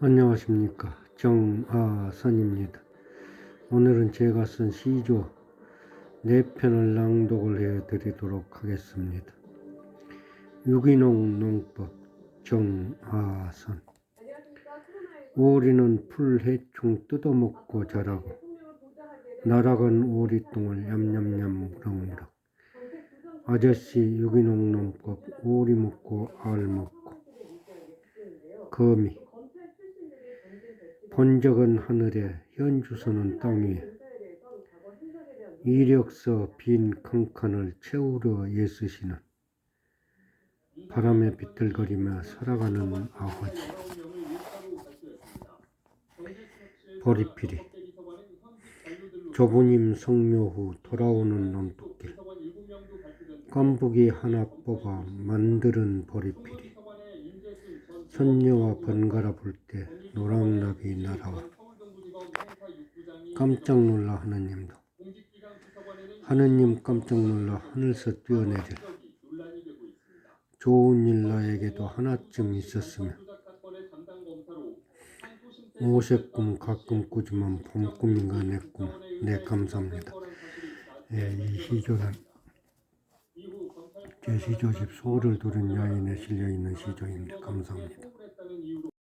안녕하십니까. 정아선입니다. 오늘은 제가 쓴 시조 네 편을 낭독을 해 드리도록 하겠습니다. 유기농 농법 정아선. 오리는 풀 해충 뜯어먹고 자라고 날아간 오리똥을 냠냠냠 무럭무럭 아저씨 유기농 농법 오리 먹고 알 먹고. 거미 본 적은 하늘에 현주소는 땅 위에. 이력서 빈 칸칸을 채우려 애쓰시는 바람에 비틀거리며 살아가는 아버지. 보리피리 조부님 성묘 후 돌아오는 논뚝길. 깐부기 하나 뽑아 만드는 보리피리 선녀와 번갈아 볼 때 노랑나비 날아와 깜짝 놀라 하느님도 하느님 깜짝 놀라 하늘서 뛰어내려 좋은 일 나에게도 하나쯤 있었으면 오색 꿈 가끔 꾸지만 봄 꿈인가 내 꿈. 네 감사합니다. 예, 이 시조는 제 시조집 소를 두른 여인에 실려 있는 시조입니다. 감사합니다.